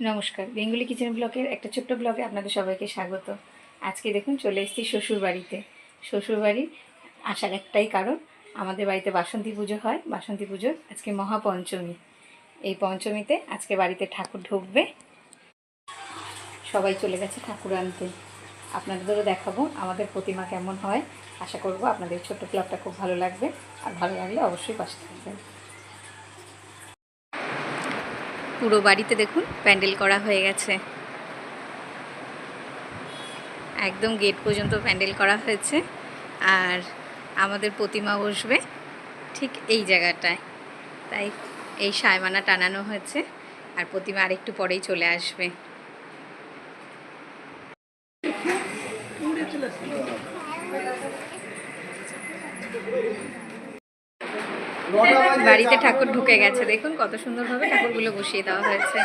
নমস্কার, Bengali kitchen ব্লকের একটা ছোট্ট ব্লগে আপনাদের সবাইকে স্বাগত। আজকে দেখুন চলে এসেছি শ্বশুর বাড়িতে শ্বশুর বাড়ি আসার একটাই কারণ, আমাদের বাড়িতে বাসন্তী পুজো হয়, বাসন্তী পুজোর আজকে মহাপঞ্চমী। এই পঞ্চমীতে আজকে বাড়িতে ঠাকুর ঢুকবে। সবাই চলে গেছে ঠাকুর আনতে। আপনাদেরও দেখাবো আমাদের প্রতিমা কেমন হয়। আশা করব আপনাদের ছোট্ট ব্লগটা খুব ভালো লাগবে। আর ভালো লাগলে অবশ্যই পাশে থাকবেন। পুরো বাড়িতে দেখুন, প্যান্ডেল করা হয়ে গেছে। একদম গেট পর্যন্ত প্যান্ডেল করা হয়েছে। আর আমাদের প্রতিমা বসবে ঠিক এই জায়গাটায়। তাই এই সায়মানা টানানো হয়েছে আর প্রতিমা আরেকটু পরেই চলে আসবে। বাড়িতে ঠাকুর ঢুকে গেছে। দেখুন কত সুন্দরভাবে ঠাকুরগুলো বসিয়ে দেওয়া হয়েছে।